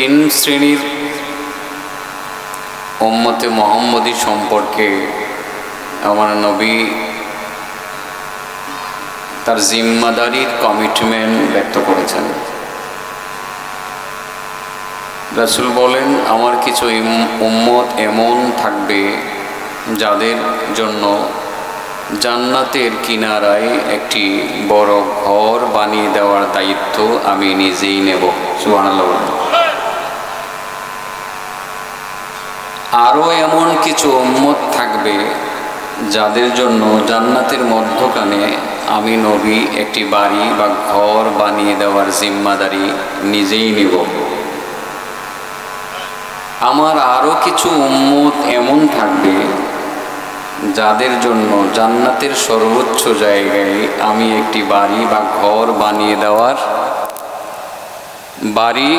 তিন শ্রেণির উম্মতে মোহাম্মদী সম্পর্কে আমার নবী তার জিম্মাদারির কমিটমেন্ট ব্যক্ত করেছেন। রাসুল বলেন, আমার কিছু উম্মত এমন থাকবে যাদের জন্য জান্নাতের কিনারায় একটি বড় ঘর বানিয়ে দেওয়ার দায়িত্ব আমি নিজেই নেব। সুবহানাল্লাহ বলেন। আরও এমন কিছু উম্মত থাকবে যাদের জন্য জান্নাতের মধ্যখানে আমি নবী একটি বাড়ি বা ঘর বানিয়ে দেওয়ার জিম্মাদারি নিজেই নিব। আমার আরও কিছু উম্মত এমন থাকবে যাদের জন্য জান্নাতের সর্বোচ্চ জায়গায় আমি একটি বাড়ি বা ঘর বানিয়ে দেওয়ার বাড়ি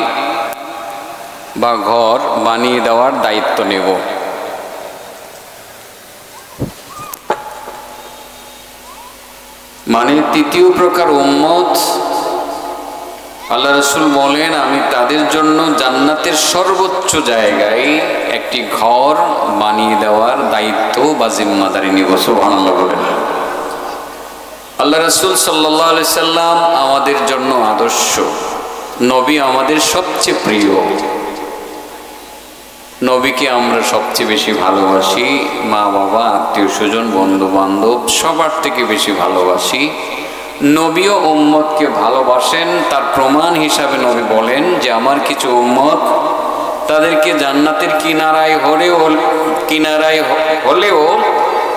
বা ঘর বানিয়ে দেওয়ার দায়িত্ব নেব। মানে তৃতীয় প্রকার উম্মত, আল্লাহ রসুল বলেন, আমি তাদের জন্য জান্নাতের সর্বোচ্চ জায়গায় একটি ঘর বানিয়ে দেওয়ার দায়িত্ব বা জিম্মাদারি নিব, সুবহানাল্লাহ আল্লাহ রসুল সাল্লাহ আলি সাল্লাম আমাদের জন্য আদর্শ। নবী আমাদের সবচেয়ে প্রিয়। নবীকে আমরা সবচেয়ে বেশি ভালোবাসি, মা বাবা, আত্মীয় স্বজন বন্ধু বান্ধব সবার থেকে বেশি ভালোবাসি। নবীও উম্মতকে ভালোবাসেন, তার প্রমাণ হিসাবে নবী বলেন যে আমার কিছু উম্মত তাদেরকে জান্নাতের কিনারায় হলেও কিনারায় হলেও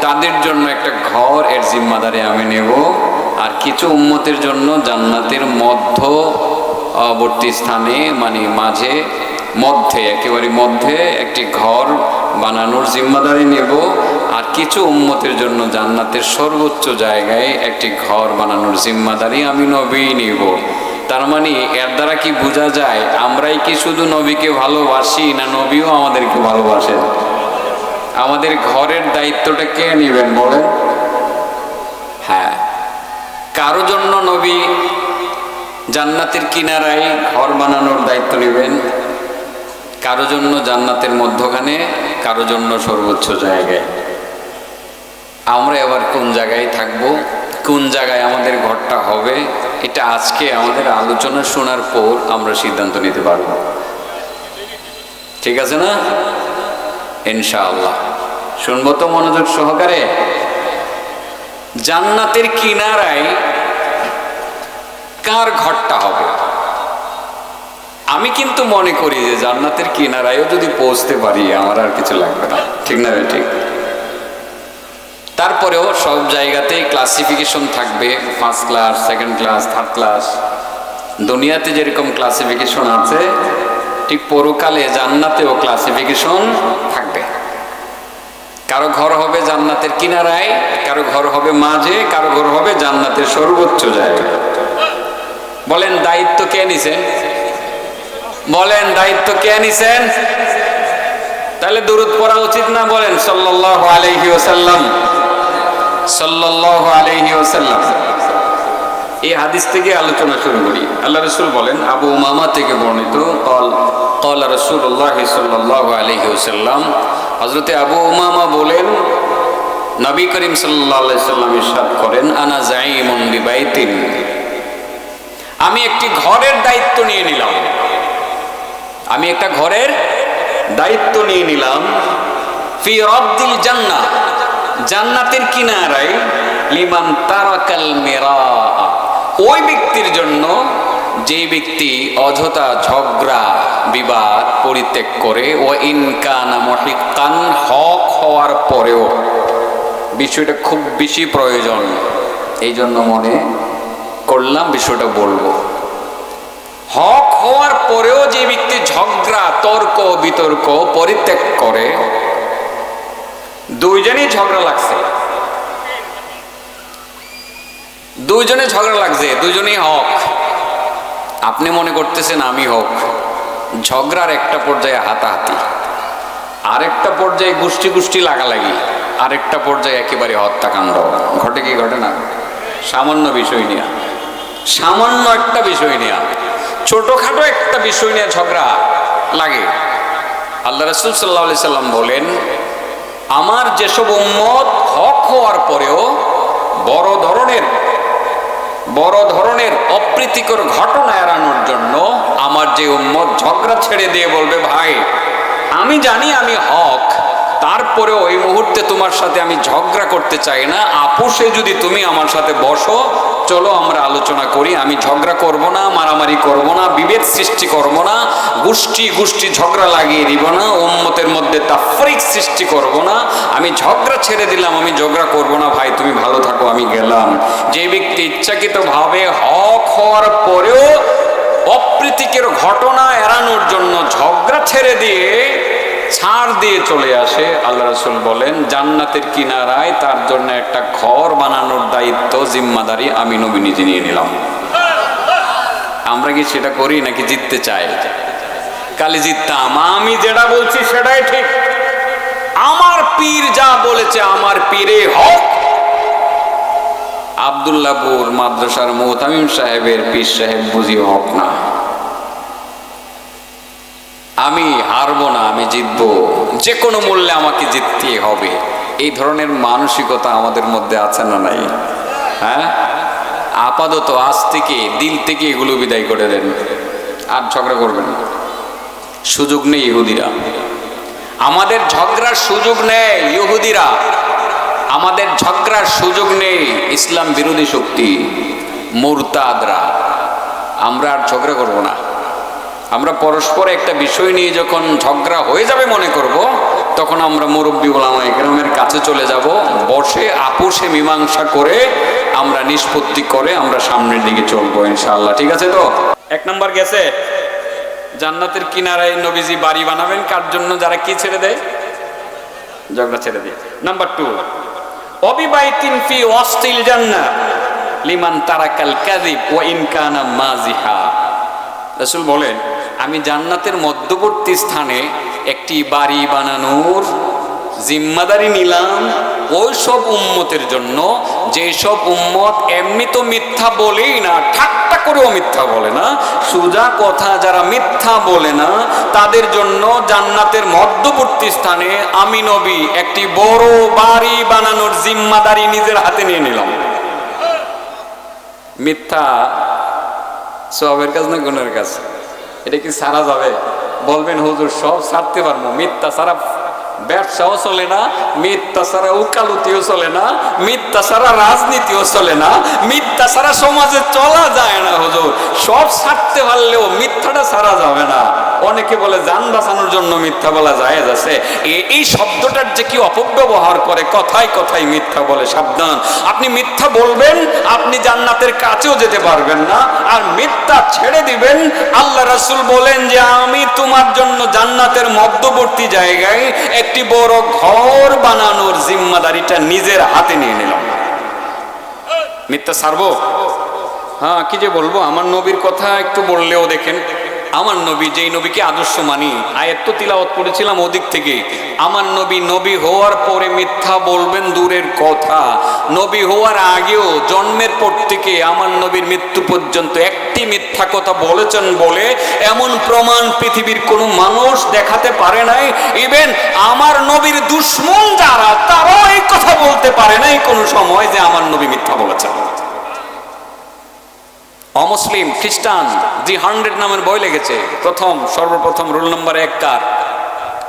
তাদের জন্য একটা ঘর এর জিম্মাদারি আমি নেব। আর কিছু উম্মতের জন্য জান্নাতের মধ্যবর্তী স্থানে মানে মাঝে মধ্যে, একেবারে মধ্যে একটি ঘর বানানোর জিম্মাদারি নেব আর কিছু উম্মতের জন্য জান্নাতের সর্বোচ্চ জায়গায় একটি ঘর বানানোর জিম্মাদারি আমি নবী নিব। তার মানে এর দ্বারা কি বোঝা যায় আমরাই কি শুধু নবীকে ভালোবাসি না নবীও আমাদেরকে ভালোবাসেন? আমাদের ঘরের দায়িত্বটা কে নেবেন বলেন? হ্যাঁ। কারও জন্য নবী জান্নাতের কিনারায় ঘর বানানোর দায়িত্ব নেবেন? কারও জন্য জান্নাতের মধ্যখানে, কারও জন্য সর্বোচ্চ জায়গায়। আমরা এবার কোন জায়গায় থাকব? কোন জায়গায় আমাদের ঘরটা হবে? এটা আজকে আমাদের আলোচনা শোনার পর আমরা সিদ্ধান্ত নিতে পারব। ঠিক আছে না? ইনশাআল্লাহ। শুনব তো মনোযোগ সহকারে। জান্নাতের কিনারায় কার ঘরটা হবে? আমি কিন্তু মনে করি যে জান্নাতের কিনারায়ও যদি পৌঁছতে পারি, আমার আর কিছু লাগবে না। ঠিক না? ঠিক তারপরেও সব জায়গাতেই ক্লাসিফিকেশন থাকবে। First class second class third class দুনিয়াতে যেরকম ক্লাসিফিকেশন আছে, ঠিক পরকালে জান্নাতেও ক্লাসিফিকেশন থাকবে। কারও ঘর হবে জান্নাতের কিনারায়, কারও ঘর হবে মাঝে, কারও ঘর হবে জান্নাতের সর্বোচ্চ জায়গায়। বলেন, দায়িত্ব কে নিছেন বলেন, দায়িত্ব কে নিছেন? তাহলে দূরত পড়া উচিত না বলেন, সাল্লাল্লাহু আলাইহি ওয়াসাল্লাম। সাল্লাল্লাহু আলাইহি ওয়াসাল্লাম। এই হাদিস থেকে আলোচনা শুরু করি। আল্লাহ রসুল বলেন, আবু উমামা থেকে বর্ণিত, কল কল রসুল্লাহ সাল্লাল্লাহু আলাইহি ওয়াসাল্লাম। হজরতে আবু উমামা বলেন, নবী করিম আলাইহি সাল্লাম ইরশাদ করেন, আনা জাইমুন বিবাইতিন। আমি একটি ঘরের দায়িত্ব নিয়ে নিলাম। আমি একটা ঘরের দায়িত্ব নিয়ে নিলাম। জান্নাতের কিনারায় লিমান তারাকাল মেরা ওই ব্যক্তির জন্য যে ব্যক্তি অযথা ঝগড়া, বিবাদ পরিত্যাগ করে ও ইনকানা মহিকান হক হওয়ার পরেও বিষয়টা খুব বেশি প্রয়োজন। এই জন্য মনে করলাম বিষয়টা বলব। হক হওয়ার পরেও যে ব্যক্তি ঝগড়া, তর্ক, বিতর্ক পরিত্যাগ করে, দুইজনই ঝগড়া লাগছে। দুইজনে ঝগড়া লাগছে, দুইজনেই হক। আপনি মনে করতেছেন আমি হক। ঝগড়ার একটা পর্যায়ে হাতাহাতি, আরেকটা পর্যায়ে গোষ্ঠী গোষ্ঠী লাগালাগি, আরেকটা পর্যায়ে একেবারে হত্যাকাণ্ড। ঘটে কি ঘটে না? সামান্য বিষয় নিয়ে। সামান্য একটা বিষয় নিয়ে। ছোটখাটো একটা বিষয় নিয়ে ঝগড়া লাগে। আল্লাহ রসুল সাল্লাহ সাল্লাম বলেন, আমার যেসব উম্মত হক হওয়ার পরেও বড় ধরনের বড় ধরনের অপ্রীতিকর ঘটনা এড়ানোর জন্য আমার যে উম্মত ঝগড়া ছেড়ে দিয়ে বলবে, ভাই, আমি জানি আমি হক তারপরেও ওই মুহূর্তে তোমার সাথে আমি ঝগড়া করতে চাই না। আপোষে যদি তুমি আমার সাথে বসো, চলো আমরা আলোচনা করি। আমি ঝগড়া করব না, মারামারি করব না, বিভেদ সৃষ্টি করব না, গোষ্ঠী গোষ্ঠী ঝগড়া লাগিয়ে দিব না, উম্মতের মধ্যে তাফরিক সৃষ্টি করব না। আমি ঝগড়া ছেড়ে দিলাম, আমি ঝগড়া করব না। ভাই, তুমি ভালো থাকো, আমি গেলাম। যে ব্যক্তি ইচ্ছাকৃতভাবে হক হওয়ার পরেও অপ্রীতিকের ঘটনা এড়ানোর জন্য ঝগড়া ছেড়ে দিয়ে ছাড় দিয়ে চলে আসে, আল্লাহ রসুল বলেন, জান্নাতের কিনারায় তার জন্য একটা ঘর বানানোর দায়িত্ব জিম্মাদারি আমি নবী নিজে নিয়ে নিলাম। আমরা কি সেটা করি নাকি জিততে চাই? কালি জিততাম। আমি যেটা বলছি সেটাই ঠিক। আমার পীর যা বলেছে আমার পীরে হক। আবদুল্লাপুর মাদ্রাসার মোহতামিম সাহেবের পীর সাহেব বুঝি হক না। আমি হারবো না, আমি জিতবো। যে কোনো মূল্যে আমাকে জিততে হবে। এই ধরনের মানসিকতা আমাদের মধ্যে আছে না নাই? হ্যাঁ? আপাতত আজ থেকে দিল থেকে এগুলো বিদায় করে দেন। আর ঝগড়া করবেন সুযোগ নেই ইহুদিরা। আমাদের ঝগড়ার সুযোগ নেই ইহুদিরা। আমাদের ঝগড়ার সুযোগ নেই ইসলাম বিরোধী শক্তি, মুরতাদরা। আমরা আর ঝগড়া করব না। আমরা পরস্পর একটা বিষয় নিয়ে যখন ঝগড়া হয়ে যাবে মনে করব, তখন আমরা মুরব্বী ওলামা একরামের কাছে চলে যাব, বসে আপোষে মীমাংসা করে আমরা নিষ্পত্তি করে আমরা সামনের দিকে চলবো ইনশাআল্লাহ, ঠিক আছে তো? এক নম্বর গেছে, জান্নাতের কিনারায় নবীজি বাড়ি বানাবেন, কার জন্য? যারা কি ছেড়ে দেয়? ঝগড়া ছেড়ে দিয়ে। নাম্বার টু, অবিবাহিতিন ফি ওয়াস্তিল জান্নাত, লিমান তারাকাল কাযিব ওয়া ইন কানা মাজিহা রাসূল বলেন আমি জান্নাতের মধ্যবর্তী স্থানে একটি বাড়ি বানানোর জিম্মাদারি নিলাম। ওই সব উম্মতের জন্য, যে সব উম্মত এমনি তো মিথ্যা বলেই না, ঠাট্টা করেও মিথ্যা বলে না। সোজা কথা, যারা মিথ্যা বলে না, তাদের জন্য জান্নাতের মধ্যবর্তী স্থানে আমি নবী একটি বড় বাড়ি বানানোর জিম্মাদারি নিজের হাতে নিয়ে নিলাম। মিথ্যা সবের কাজ না গুণের কাজ? এটা কি সারা যাবে? বলবেন হুজুর সব সারতে পারব। মিথ্যা সারা ব্যবসাও চলে না মিথ্যা ছাড়া উকালতিও চলে না মিথ্যা ছাড়া রাজনীতিও চলে না মিথ্যা ছাড়া সমাজে চলা যায় না হুজুর। সব ছাড়তে পারলেও মিথ্যাটা ছাড়া যাবে না। অনেকে বলে যান বাঁচানোর জন্য মিথ্যা বলা যায় আছে। এই শব্দটার যে কি অপব্যবহার করে, কথায় কথায় মিথ্যা বলে, সাবধান। আপনি মিথ্যা বলবেন, আপনি জান্নাতের কাছেও যেতে পারবেন না। আর মিথ্যা ছেড়ে দিবেন, আল্লাহ রাসুল বলেন যে, আমি তোমার জন্য জান্নাতের মধ্যবর্তী জায়গায় একটি বড় ঘর বানানোর জিম্মাদারিটা নিজের হাতে নিয়ে নিলাম। মিথ্যা সারবো? হ্যাঁ কি যে বলব? আমার নবীর কথা একটু বললেও দেখেন। আমার নবী যেই নবীকে আদর্শ মানি, আয়াত তো তিলাওয়াত করেছিলাম ওদিক থেকে, আমার নবী নবী হওয়ার পরে মিথ্যা বলবেন দূরের কথা। নবী হওয়ার আগেও জন্মের পর থেকে আমার নবীর মৃত্যু পর্যন্ত একটি মিথ্যা কথা বলেছেন বলে এমন প্রমাণ পৃথিবীর কোনো মানুষ দেখাতে পারে নাই। ইভেন আমার নবীর দুশ্মন যারা, তারাও এই কথা বলতে পারে নাই কোনো সময় যে আমার নবী মিথ্যা বলেছেন। অমুসলিম, খ্রিস্টান জি হান্ড্রেড নামের বই লেগেছে। প্রথম, সর্বপ্রথম রুল নম্বর এক কার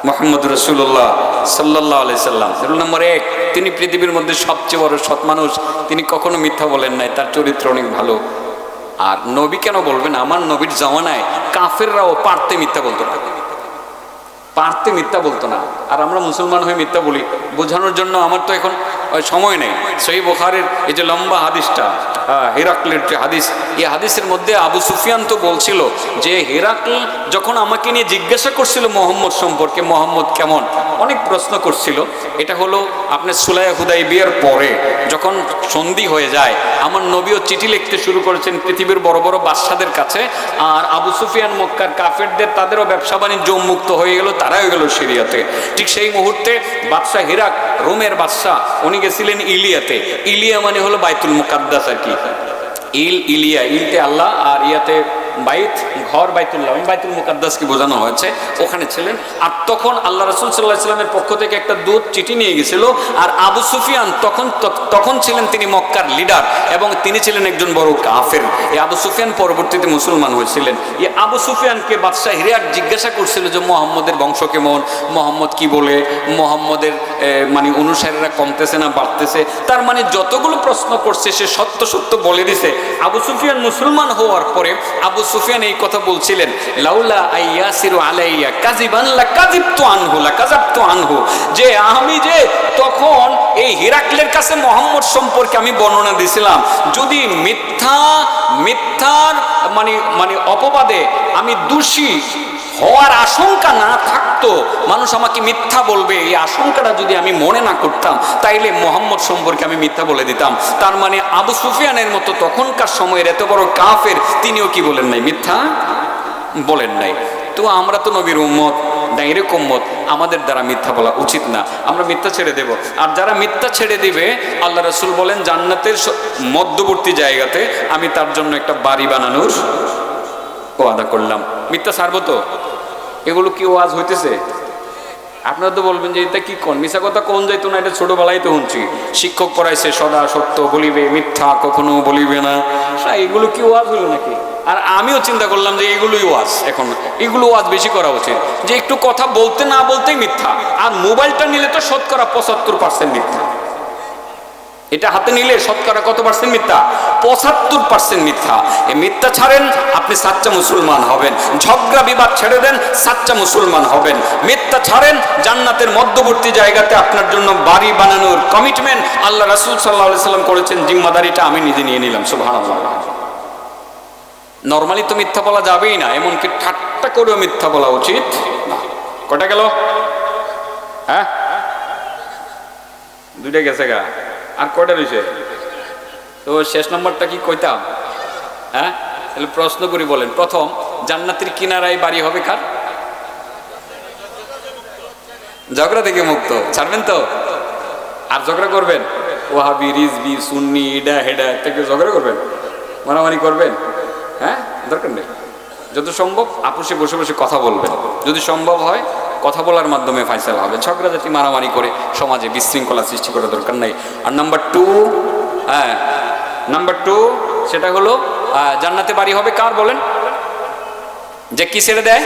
মোহাম্মদ রসুল্লাহ সাল্লাহ আলি সাল্লাম। রুল নম্বর এক, তিনি পৃথিবীর মধ্যে সবচেয়ে বড় সৎ মানুষ। তিনি কখনো মিথ্যা বলেন নাই, তার চরিত্র অনেক ভালো। আর নবী কেন বলবেন? আমার নবীর জমানায় কাফেররাও পারতে মিথ্যা বলতো না। পারতে মিথ্যা বলতো না। আর আমরা মুসলমান হয়ে মিথ্যা বলি। বোঝানোর জন্য আমার তো এখন সময় নেই। সেই বোখারের এই যে লম্বা হাদিসটা হেরাকলের যে হাদিস এই হাদিসের মধ্যে আবু সুফিয়ান তো বলছিল যে হেরাকল যখন আমাকে নিয়ে জিজ্ঞাসা করছিল মোহাম্মদ সম্পর্কে, মোহাম্মদ কেমন? অনেক প্রশ্ন করছিল। এটা হলো আপনার সুলাই হুদাই বিয়ের পরে যখন সন্ধি হয়ে যায়, আমার নবীও চিঠি লিখতে শুরু করেছেন পৃথিবীর বড় বড় বাদশাদের কাছে, আর আবু সুফিয়ান মক্কার কাফেরদের, তাদেরও ব্যবসা বাণিজ্য মুক্ত হয়ে গেল তারা হয়ে গেল সিরিয়াতে। ঠিক সেই মুহূর্তে বাদশাহ হিরাক রোমের বাদশাহ, উনি গেছিলেন ইলিয়াতে। ইলিয়া মানে হলো বাইতুল মুকাদ্দাস আর কি। ইল ইলিয়া ইলতে আল্লাহ আর ইয়াতে বাইত, ঘর বাইতুল্লাহ বাইতুল মুকাদ্দাসকে বোঝানো হয়েছে। ওখানে ছিলেন। আর তখন আল্লাহ রসুল সাল্লাহ ইসলামের পক্ষ থেকে একটা দুধ চিঠি নিয়ে গেছিল। আর আবু সুফিয়ান তখন তখন ছিলেন তিনি মক্কার লিডার এবং তিনি ছিলেন একজন বড় কাফের। এই আবু সুফিয়ান পরবর্তীতে মুসলমান হয়েছিলেন। এই আবু সুফিয়ানকে বাদশাহ হিরিয়াক জিজ্ঞাসা করছিল যে, মোহাম্মদের বংশ কেমন? মোহাম্মদ কি বলে? মোহাম্মদের মানে অনুসারীরা কমতেছে না, বাড়তেছে? তার মানে যতগুলো প্রশ্ন করছে, সে সত্য সত্য বলে দিছে। আবু সুফিয়ান মুসলমান হওয়ার পরে আবু সুফিয়ান এই কথা বলছিলেন, লাউলা আইয়াসিরু আলাইয়া কাজিবতু আনহু, লা কাজাবতু আনহু। যে আমি যে তখন এই হিরাক্লের কাছে মোহাম্মদ সম্পর্কে আমি বর্ণনা দিছিলাম, যদি মিথ্যা, মিথ্যার মানে মানে অপবাদে আমি দোষী হওয়ার আশঙ্কা না থাকতো মানুষ আমাকে মিথ্যা বলবে, এই আশঙ্কাটা যদি আমি মনে না করতাম, তাইলে মোহাম্মদ সম্পর্কে আমি মিথ্যা বলে দিতাম। তার মানে আবু সুফিয়ানের মতো তখনকার সময়ের এত বড় কাফের, তিনিও কি বলেন নাই? মিথ্যা বলেন নাই। তো আমরা তো নবীর উম্মত ডাইরেক্ট উম্মত, আমাদের দ্বারা মিথ্যা বলা উচিত না। আমরা মিথ্যা ছেড়ে দেব। আর যারা মিথ্যা ছেড়ে দিবে, আল্লাহ রসুল বলেন, জান্নাতের মধ্যবর্তী জায়গাতে আমি তার জন্য একটা বাড়ি বানানোর ওয়াদা করলাম। মিথ্যা সারবো তো? এগুলো কি ওয়াজ হইতেছে? আপনারা তো বলবেন যে এটা কি কোন? মিশা কথা কোন যাইতো না এটা ছোটবেলায় তো শুনছি। শিক্ষক পড়াইছে সদা সত্য বলিবে মিথ্যা কখনো বলিবে না। সা, এগুলো কি ওয়াজ হইল নাকি? আর আমিও চিন্তা করলাম যে এগুলোই ওয়াজ এখন। এগুলো ওয়াজ বেশি করা উচিত। যে একটু কথা বলতে না বলতেই মিথ্যা। আর মোবাইলটা নিলে তো শতকরা পঁচাত্তর পার্সেন্ট মিথ্যা। এটা হাতে নিলে শতকরা কত পার্সেন্ট মিথ্যা? পঁচাত্তর পার্সেন্ট মিথ্যা। এই মিথ্যা ছাড়েন আপনি সাচ্চা মুসলমান হবেন। ঝগড়া বিবাদ ছেড়ে দেন, সাচ্চা মুসলমান হবেন। মিথ্যা ছাড়েন, জান্নাতের মধ্যবর্তী জায়গাতে আপনার জন্য বাড়ি বানানোর কমিটমেন্ট আল্লাহ রাসুল সাল্লাহ সাল্লাম করেছেন। জিম্মাদারিটা আমি নিজে নিয়ে নিলাম সুভান নর্মালি তো মিথ্যা বলা যাবেই না, এমনকি ঠাট্টা করেও মিথ্যা বলা উচিত কটা গেল? হ্যাঁ? দুইটা গেছে গা। আর কয়টা রয়েছে? তো শেষ নম্বরটা কি কইতাম? হ্যাঁ? তাহলে প্রশ্ন করি বলেন। প্রথম, জান্নাতের কিনারায় বাড়ি হবে কার? ঝগড়া থেকে মুক্ত। ছাড়বেন তো? আর ঝগড়া করবেন? ওহাবি রিজবি, সুন্নি, ইডা, হেডা থেকে ঝগড়া করবেন? মারামারি করবেন? হ্যাঁ? দরকার নেই। যত সম্ভব, আপুসে বসে বসে কথা বলবেন। যদি সম্ভব হয় কথা বলার মাধ্যমে ফাইসাল হবে। ঝগড়া জাতি মারামারি করে সমাজে বিশৃঙ্খলা সৃষ্টি করার দরকার নেই। আর নাম্বার টু হ্যাঁ নাম্বার টু সেটা হলো জান্নাতে বাড়ি হবে কার বলেন? যে কি ছেড়ে দেয়?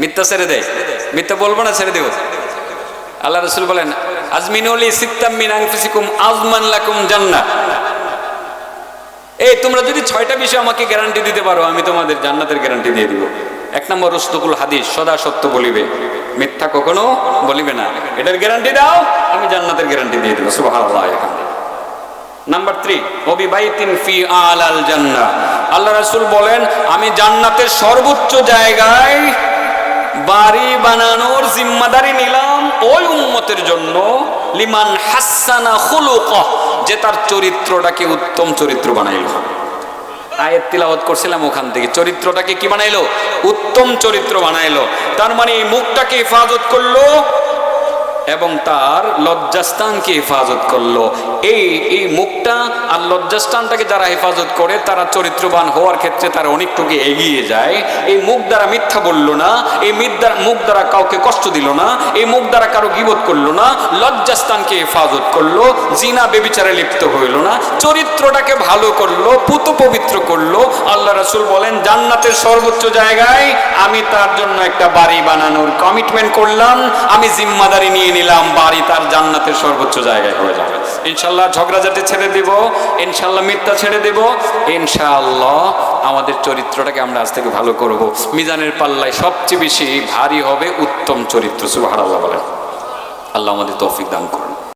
মিথ্যা ছেড়ে দেয়। মিথ্যা বলব না, ছেড়ে দেব। আল্লাহ রসুল বলেন, আজমিনুলি সিত্তাম মিন আজমান লাকুম জান্নাহ। এই, তোমরা যদি ছয়টা বিষয় আমাকে গ্যারান্টি দিতে পারো, আমি তোমাদের জান্নাতের গ্যারান্টি দিয়ে দিব। এক নম্বর রস্তকুল হাদিস, সদা সত্য বলিবে, মিথ্যা কখনো বলিবে না। এটার গ্যারান্টি দাও, আমি জান্নাতের গ্যারান্টি দিয়ে দেবো, সুবহানাল্লাহ নাম্বার থ্রি অবি বাইতিন ফি আলাল জান্নাহ। আল্লাহ রাসূল বলেন, আমি জান্নাতের সর্বোচ্চ জায়গায় বাড়ি বানানোর জিম্মাদারি নিলাম ওই উম্মতের জন্য, লিমান হাসানা খুলুকহ, যে তার চরিত্রটাকে উত্তম চরিত্র বানাইল। আয়াত তিলাওয়াত করছিলাম ওখান থেকে। চরিত্রটাকে কি বানাইলো? উত্তম চরিত্র বানাইলো। তার মানে মুখটাকে হেফাজত করল এবং তার লজ্জাস্থানকে হেফাজত করল। এই এই মুখটা আর লজ্জাস্থানটাকে যারা হেফাজত করে, তারা চরিত্রবান হওয়ার ক্ষেত্রে তারা অনেকটুকু এগিয়ে যায়। এই মুখ দ্বারা মিথ্যা বলল না, এই মিথ দ্বারা, মুখ দ্বারা কাউকে কষ্ট দিল না, এই মুখ দ্বারা কারও গিবত করল না, লজ্জাস্থানকে হেফাজত করল, জিনা বেবিচারে লিপ্ত হইল না, চরিত্রটাকে ভালো করল, পুত পবিত্র করল। আল্লাহ রাসূল বলেন, জান্নাতের সর্বোচ্চ জায়গায় আমি তার জন্য একটা বাড়ি বানানোর কমিটমেন্ট করলাম, আমি জিম্মাদারি নিয়ে নিলাম, বাড়ি তার জান্নাতের সর্বোচ্চ জায়গায় হয়ে যাবে। ইনশাল্লাহ ঝগড়াঝাটি ছেড়ে দিব, ইনশাল্লাহ মিথ্যা ছেড়ে দেব, ইনশাআল্লাহ আমাদের চরিত্রটাকে আমরা আজ থেকে ভালো করব। মিজানের পাল্লায় সবচেয়ে বেশি ভারী হবে উত্তম চরিত্র, সুবহানাল্লাহ বলেন। আল্লাহ আমাদের তৌফিক দান করুন।